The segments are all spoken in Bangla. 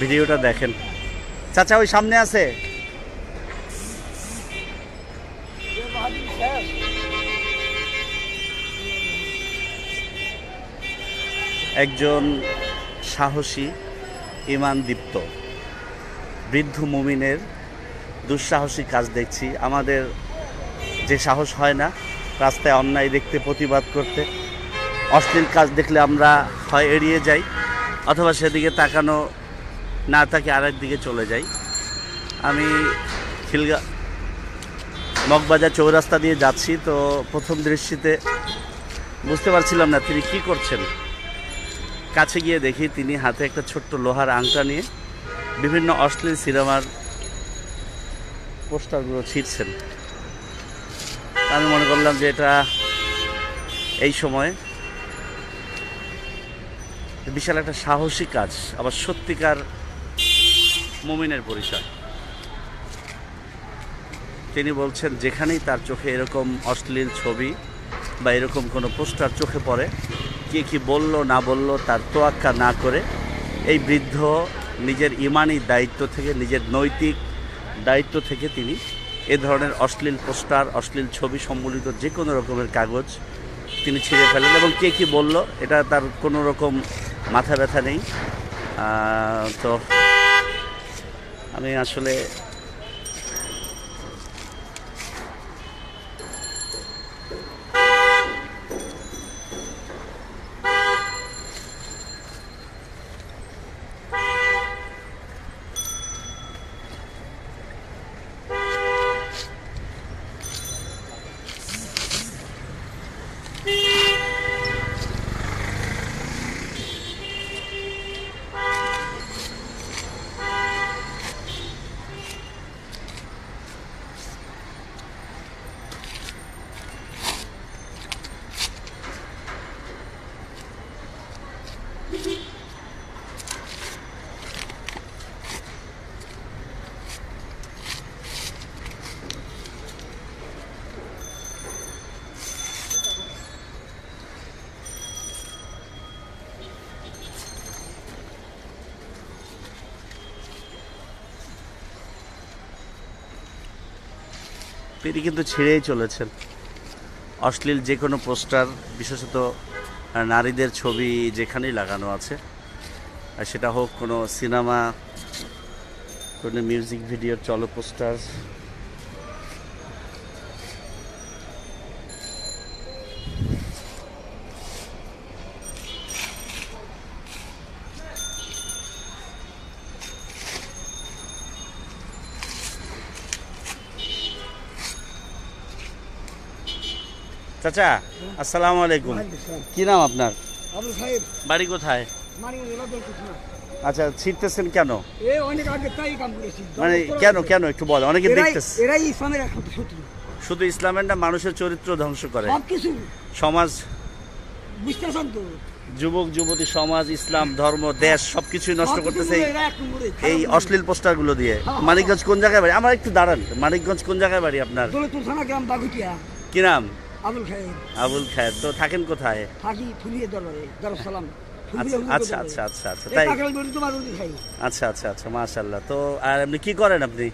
ভিডিওটা দেখেন চাচা ওই সামনে আছে একজন সাহসী ইমান দীপ্ত বৃদ্ধ মুমিনের দুঃসাহসী কাজ দেখছি। আমাদের যে সাহস হয় না রাস্তায় অন্যায় দেখতে, প্রতিবাদ করতে। অশ্লীল কাজ দেখলে আমরা হয় এড়িয়ে যাই, অথবা সেদিকে তাকানো না তাকে আরেক দিকে চলে যাই। আমি খিলগা, মগবাজার চৌরাস্তা দিয়ে যাচ্ছি, তো প্রথম দৃষ্টিতে বুঝতে পারছিলাম না তিনি কি করছেন। কাছে গিয়ে দেখি তিনি হাতে একটা ছোট্ট লোহার আংটা নিয়ে বিভিন্ন অশ্লীল সিনেমার পোস্টারগুলো ছিঁড়ছেন। আমি মনে করলাম যে এটা এই সময় বিশাল একটা সাহসী কাজ, আবার সত্যিকার মুমিনের পরিচয়। তিনি বলছেন, যেখানেই তার চোখে এরকম অশ্লীল ছবি বা এরকম কোনো পোস্টার চোখে পড়ে, কে কি বলল, না বলল, তার তোয়াক্কা না করে, এই বৃদ্ধ নিজের ইমানি দায়িত্ব থেকে, নিজের নৈতিক দায়িত্ব থেকে তিনি এ ধরনের অশ্লীল পোস্টার, অশ্লীল ছবি সম্বলিত যে কোনো রকমের কাগজ তিনি ছিঁড়ে ফেলেন এবং কে কী বলল, এটা তার কোনো রকম মাথা ব্যথা নেই। তো আমি আসলে তিনি কিন্তু ছেড়েই চলেছেন। অশ্লীল যে কোনো পোস্টার, বিশেষত নারীদের ছবি যেখানেই লাগানো আছে সেটা হোক কোনো সিনেমা, কোনো মিউজিক ভিডিওর চলো চাচা আসসালামু আলাইকুম। কি নাম আপনার? বাড়ি কোথায়? আচ্ছা ছিটতেছেন কেন? মানে কেন কেন একটু বল অনেকে দেখতেছে। এরাই ইসলামের শুধু ইসলামের না মানুষের চরিত্র ধ্বংস করে। সমাজ যুবক যুবতী সমাজ ইসলাম ধর্ম দেশ সবকিছুই নষ্ট করতেছে এই-। অশ্লীল পোস্টারগুলো দিয়ে। হ্যাঁ, মানিকগঞ্জ কোন জায়গায় বাড়ি? আমার একটু দাঁড়ান। মানিকগঞ্জ কোন জায়গায় বাড়ি আপনার? কি নাম? আবুল সাহেব আবুল খায়ের। তো থাকেন কোথায়? থাকি ফুলিয়ে দরবারে দারুসালাম আচ্ছা আচ্ছা আচ্ছা আচ্ছা আচ্ছা তাই? আচ্ছা আচ্ছা আচ্ছা মাশাল্লাহ তো আর আপনি কি করেন আপনি?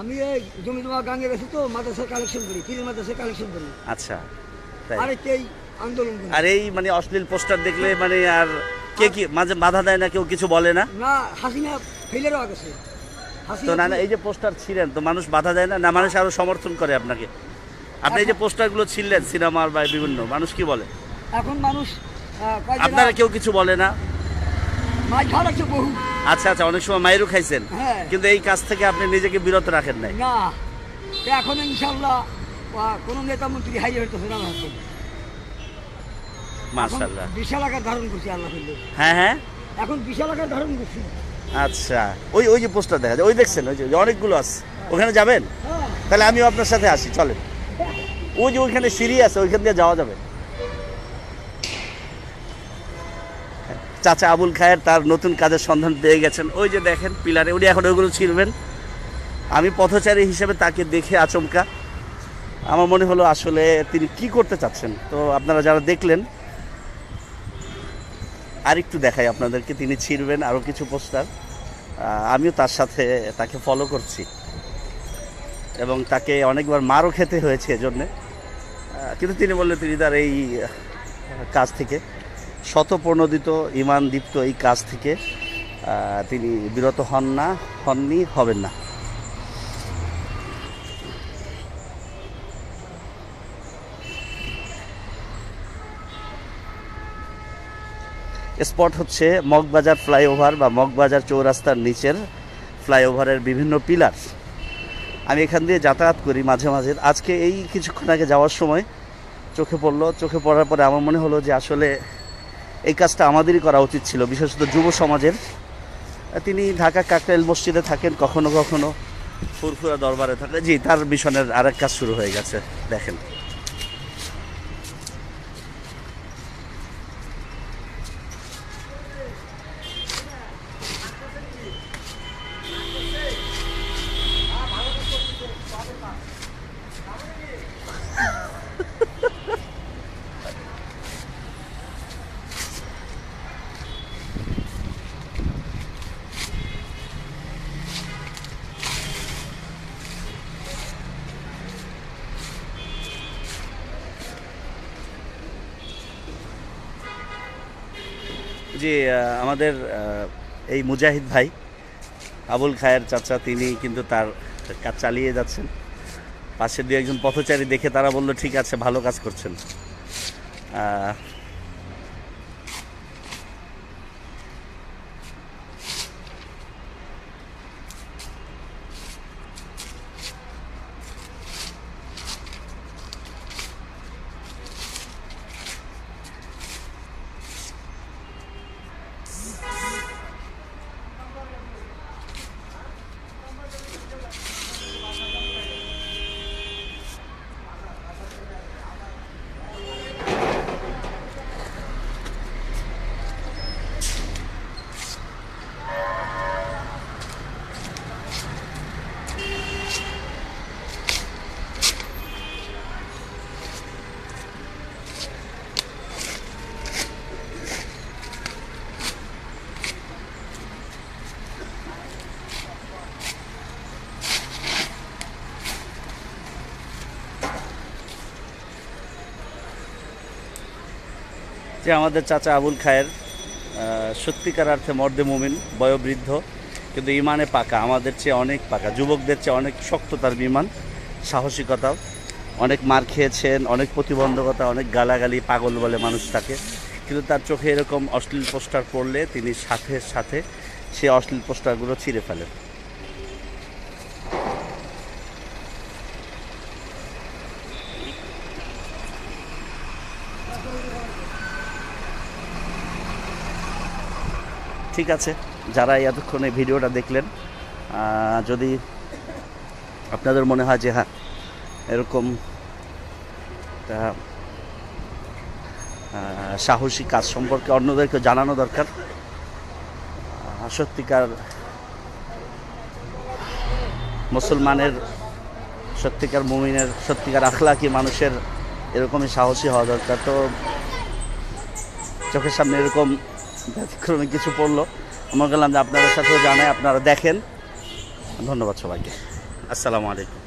আমি এই জমি জমা গাঙ্গে গেছি তো মাদ্রাসা কালেকশন করি পীরের মাদ্রাসা কালেকশন করি। আচ্ছা তাই। আরেকটাই আন্দোলন আর এই মানে অশ্লীল পোস্টার দেখলে মানে আর কে কি মাঝে বাধা দেয় না কেউ কিছু বলে না? না হাসিনা ফেলেরও আগেছে তো না না এই যে পোস্টার ছিলেন তো মানুষ বাধা দেয় না? না মানুষ আরও সমর্থন করে আপনাকে? আপনি এই যে পোস্টারগুলো ছিললেন সিনেমার বা বিভিন্ন মানুষ কি বলে? এখন মানুষ আপনারা কেউ কিছু বলে না? আচ্ছা আচ্ছা অনেক সময় মায়েরও খাইছেন। হ্যাঁ। কিন্তু এই কাজ থেকে আপনি নিজেকে বিরত রাখেন নাই? না। এখন ইনশাল্লাহ কোনো নেতা মন্ত্রী হাই হাতে। মাশাল্লাহ বিশাল আকার ধারণ করছি আল্লাহ হ্যাঁ হ্যাঁ। এখন বিশাল আকার ধারণ করছি। আচ্ছা ওই ওই যে পোস্টার দেখা যায় ওই দেখছেন ওই যে অনেকগুলো আছে। ওখানে যাবেন? হ্যাঁ। তাহলে আমিও আপনার সাথে আসি চলেন। ওই যে ওইখানে সিঁড়ি আছে ওইখান দিয়ে যাওয়া যাবে। চাচা আবুল খায়ের তার নতুন কাজের সন্ধান পেয়ে গেছেন। ওই যে দেখেন পিলারে, উনি এখন ওইগুলো ছিঁড়বেন। আমি পথচারী হিসেবে তাকে দেখে আচমকা। আমার মনে হলো আসলে তিনি কি করতে চাচ্ছেন? তো আপনারা যারা দেখলেন আর একটু দেখাই আপনাদেরকে। তিনি ছিঁড়বেন আরও কিছু পোস্টার। আমিও তার সাথে তাকে ফলো করছি। এবং তাকে অনেকবার মারও খেতে হয়েছে এজন্যে। কিন্তু তিনি বললেন তিনি তার এই কাজ থেকে শতপ্রণোদিত ইমান দীপ্ত এই কাজ থেকে তিনি বিরত হন না, হননি, হবেন না। স্পট হচ্ছে মগবাজার ফ্লাইওভার বা মগবাজার চৌরাস্তার নিচের ফ্লাইওভারের বিভিন্ন পিলার। আমি এখান দিয়ে যাতায়াত করি মাঝে মাঝে। আজকে এই কিছুক্ষণ আগে যাওয়ার সময় চোখে পড়ল। চোখে পড়ার পরে আমার মনে হলো যে আসলে এই কাজটা আমাদেরই করা উচিত ছিল, বিশেষত যুব সমাজের। তিনি ঢাকা কাকরাইল মসজিদে থাকেন, কখনো কখনো ফুরফুরা দরবারে থাকে জি, তার মিশনের আরেক কাজ শুরু হয়ে গেছে, দেখেন। আহ, আমাদের এই মুজাহিদ ভাই আবুল খায়ের চাচা তিনি কিন্তু তার কাজ চালিয়ে যাচ্ছেন। পাশে দু একজন পথচারী দেখে তারা বলল ঠিক আছে ভালো কাজ করছেন। যে আমাদের চাচা আবুল খায়ের সত্যিকার অর্থে মর্দে মুমিন, বয়োবৃদ্ধ, কিন্তু ইমানে পাকা, আমাদের চেয়ে অনেক পাকা, যুবকদের চেয়ে অনেক শক্ত তার বিমান, সাহসিকতাও। অনেক মার খেয়েছেন, অনেক প্রতিবন্ধকতা, অনেক গালাগালি, পাগল বলে মানুষ তাকে। কিন্তু তার চোখে এরকম অশ্লীল পোস্টার পড়লে তিনি সাথে সাথে সে অশ্লীল পোস্টারগুলো ছিঁড়ে ফেলেন। ঠিক আছে, যারা এতক্ষণ এই ভিডিওটা দেখলেন যদি আপনাদের মনে হয় যে হ্যাঁ এরকম সাহসী কাজ সম্পর্কে অন্যদেরকে জানানো দরকার সত্যিকার মুসলমানের, সত্যিকার মুমিনের, সত্যিকার আখলাকি মানুষের এরকমই সাহসী হওয়া দরকার। তো চোখের সামনে এরকম ব্যতিক্রমী কিছু পড়ল। আমার গেলাম যে আপনাদের সাথেও জানাই, আপনারা দেখেন। ধন্যবাদ সবাইকে। আসসালামু আলাইকুম।